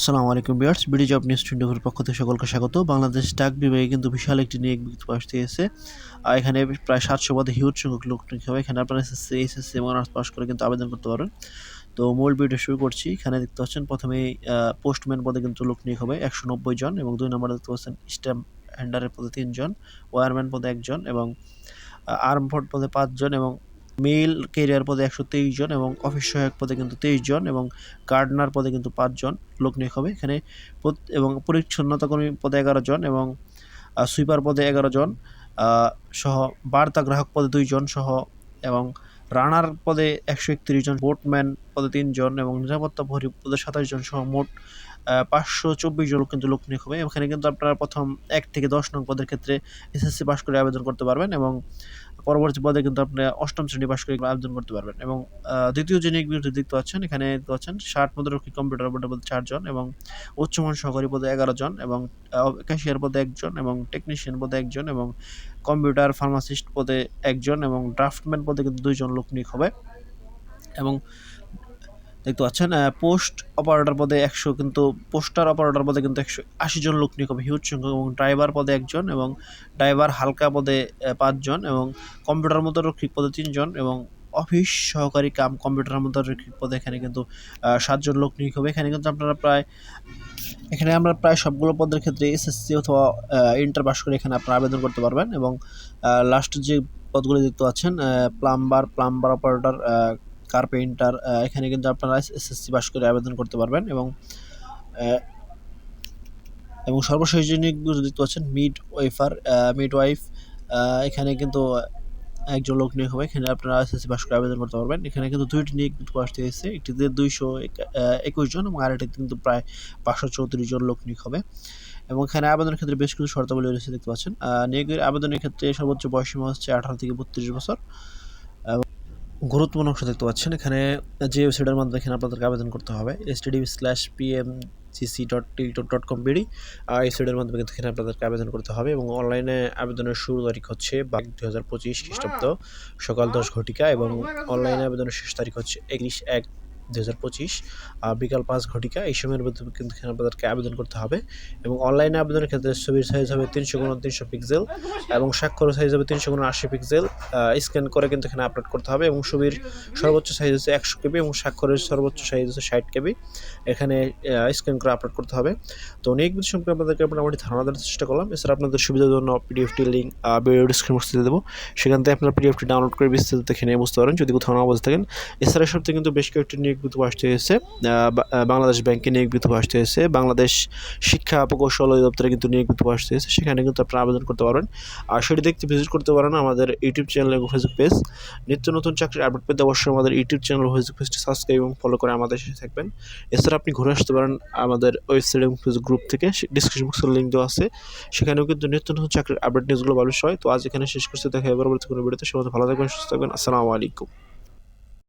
আসসালামু আলাইকুম Bears BD job news twenty পক্ষ থেকে সকলকে স্বাগত। বাংলাদেশ ডাক বিভাগে কিন্তু বিশাল একটি নিয়োগ বিজ্ঞপ্তি আসতে এসেছে আর এখানে প্রায় সাতশো পদে হিউজ সংখ্যক লোক হবে। এখানে আপনারা এসএসসি এসএসসি এবং অনার্স পাস করে কিন্তু আবেদন করতে পারবেন তো মূল ভিডিও শুরু করছি। এখানে দেখতে পাচ্ছেন, প্রথমে পোস্টম্যান পদে কিন্তু লোক নিয়োগ হবে একশো নব্বই জন এবং দুই নম্বরে দেখতে পাচ্ছেন, স্ট্যাম্প হ্যান্ডারের পদে তিনজন, ওয়ারম্যান পদে একজন এবং আর্ম ফোর্ড পদে পাঁচজন এবং মেল কেরিয়ার পদে একশো তেইশ জন এবং অফিস সহায়ক পদে কিন্তু তেইশ জন এবং গার্ডনার পদে কিন্তু পাঁচজন লোক নিয়োগ হবে। এখানে এবং পরিচ্ছন্নতা কর্মী পদে এগারো জন এবং সুইপার পদে এগারো জন সহ বার্তা গ্রাহক পদে দুইজন সহ এবং রানার পদে একশো একত্রিশ জন, বোটম্যান পদে তিনজন এবং নিরাপত্তা প্রহরী পদে সাতাশ জন সহ মোট পাঁচশো চব্বিশ জন কিন্তু লোক নিয়োগ হবে। এখানে কিন্তু আপনারা প্রথম এক থেকে দশ নং পদের ক্ষেত্রে এসএসসি পাশ করে আবেদন করতে পারবেন এবং পরবর্তী পদে কিন্তু আপনি অষ্টম শ্রেণি পাশ করে আবেদন করতে পারবেন এবং দ্বিতীয় যে নিয়োগ বিরতি দেখতে পাচ্ছেন, এখানে দেখতে পাচ্ছেন ষাট মুদ্রারক্ষী কম্পিউটার অপারেটর পদে চারজন এবং উচ্চমান সহকারী পদে এগারো জন এবং ক্যাশিয়ার পদে একজন এবং টেকনিশিয়ান পদে একজন এবং কম্পিউটার ফার্মাসিস্ট পদে একজন এবং ড্রাফটম্যান পদে কিন্তু দুইজন লোক নিয়োগ হবে এবং দেখতে পাচ্ছেন পোস্ট অপারেটর পদে একশো কিন্তু, পোস্টার অপারেটর পদে কিন্তু একশো আশি জন লোক নিয়োগ হবে হিউজ সংখ্যক এবং ড্রাইভার পদে একজন এবং ড্রাইভার হালকা পদে পাঁচজন এবং কম্পিউটার মতো রক্ষিক পদে তিনজন এবং অফিস সহকারী কাম কম্পিউটার মতো রক্ষিক পদে এখানে কিন্তু সাতজন লোক নিয়োগ হবে এখানে কিন্তু আপনারা প্রায়, এখানে আমরা প্রায় সবগুলো পদের ক্ষেত্রে এসএসসি অথবা ইন্টার পাস করে এখানে আপনারা আবেদন করতে পারবেন এবং লাস্ট যে পদগুলো দেখতে পাচ্ছেন প্লাম্বার প্লাম্বার অপারেটর কার্পেন্টার এখানে কিন্তু আপনারা এসএসসি পাস করে আবেদন করতে পারবেন এবং এবং সর্বশেষ যে নিয়োগগুলো দেখতে পাচ্ছেন মিড ওয়েফার মিড ওয়াইফ এখানে কিন্তু একজন লোক নিয়োগ হবে, এখানে আপনারা এসএসসি পাস করে আবেদন করতে পারবেন। এখানে কিন্তু দুইটি নিয়োগ কিন্তু আসতে হয়েছে একটিতে দুইশো একুশ জন এবং আরেকটিতে কিন্তু প্রায় পাঁচশো চৌত্রিশ জন লোক নিয়োগ হবে। এবং এখানে আবেদনের ক্ষেত্রে বেশ কিছু শর্তাবলী রয়েছে দেখতে পাচ্ছেন। নিয়োগের আবেদনের ক্ষেত্রে সর্বোচ্চ বয়সীমা হচ্ছে আঠারো থেকে বত্রিশ বছর। গুরুত্বপূর্ণ অংশ দেখতে পাচ্ছেন। এখানে যে ওয়েবসাইটের মাধ্যমে এখানে আপনাদেরকে আবেদন করতে হবে। S T slash P M CC dot TikTok dot com BD আর এই ওয়েবসাইটের মাধ্যমে কিন্তু এখানে আপনাদেরকে আবেদন করতে হবে এবং অনলাইনে আবেদনের শুরু তারিখ হচ্ছে বাক দু হাজার পঁচিশ খ্রিস্টাব্দ সকাল দশ ঘটিকা এবং অনলাইনে আবেদনের শেষ তারিখ হচ্ছে একত্রিশ এক দু হাজার পঁচিশ বিকাল পাঁচ ঘটিকা, এই সময়ের মধ্যে কিন্তু আপনাদেরকে আবেদন করতে হবে এবং অনলাইনে আবেদনের ক্ষেত্রে ছবির সাইজ হবে তিনশো গুণ তিনশো পিক্সেল এবং স্বাক্ষর সাইজ হবে তিনশো গুণ আশি পিক্সেল স্ক্যান করে কিন্তু এখানে আপলোড করতে হবে এবং ছবির সর্বোচ্চ সাইজ হচ্ছে একশো কেবি এবং স্বাক্ষরের সর্বোচ্চ সাইজ হচ্ছে ষাট কেবি, এখানে স্ক্যান করে আপলোড করতে হবে। তো অনেক কিছু সম্পর্কে আপনাদেরকে মোটামুটি ধারণা দেওয়ার চেষ্টা করলাম। এছাড়া আপনাদের সুবিধার জন্য পিডিএফটি লিঙ্ক ভিডিও ডিসক্রিপশন বক্সে দেবো। সেখান থেকে আপনারা পিডিএফটি ডাউনলোড করে বিস্তারিত দেখে নিয়ে বুঝতে পারেন। যদি কোথাও না বুঝতে থাকেন, এছাড়া থেকে কিন্তু বেশ কয়েকটি নিয়োগ আসতে হয়েছে বাংলাদেশ ব্যাংকে নিয়োগ আসতে হয়েছে, বাংলাদেশ শিক্ষা প্রকৌশল অধিদপ্তরে কিন্তু নিয়োগ আসতে হয়েছে, সেখানে কিন্তু আপনারা আবেদন করতে পারবেন। আর সেটি দেখতে ভিজিট করতে পারেন আমাদের ইউটিউব চ্যানেল এবং ফেসবুক পেজ নিত্য নতুন চাকরির আপডেট পেতে অবশ্যই আমাদের ইউটিউব চ্যানেল ফেসবুক পেজটি সাবস্ক্রাইব এবং ফলো করে আমাদের সাথে থাকবেন। এছাড়া আপনি ঘুরে আসতে পারেন আমাদের ওয়েবসাইট এবং ফেসবুক গ্রুপ থেকে ডিসক্রিপশন বক্সের লিঙ্ক দেওয়া আছে। সেখানেও কিন্তু নিত্য নতুন চাকরির আপডেট নিউজগুলো ভালো হয়। তো আজ এখানে শেষ করতে দেখা পরবর্তী কোনো ভিডিওতে সবাই ভালো থাকবেন, সুস্থ থাকবেন। আসসালামু আলাইকুম।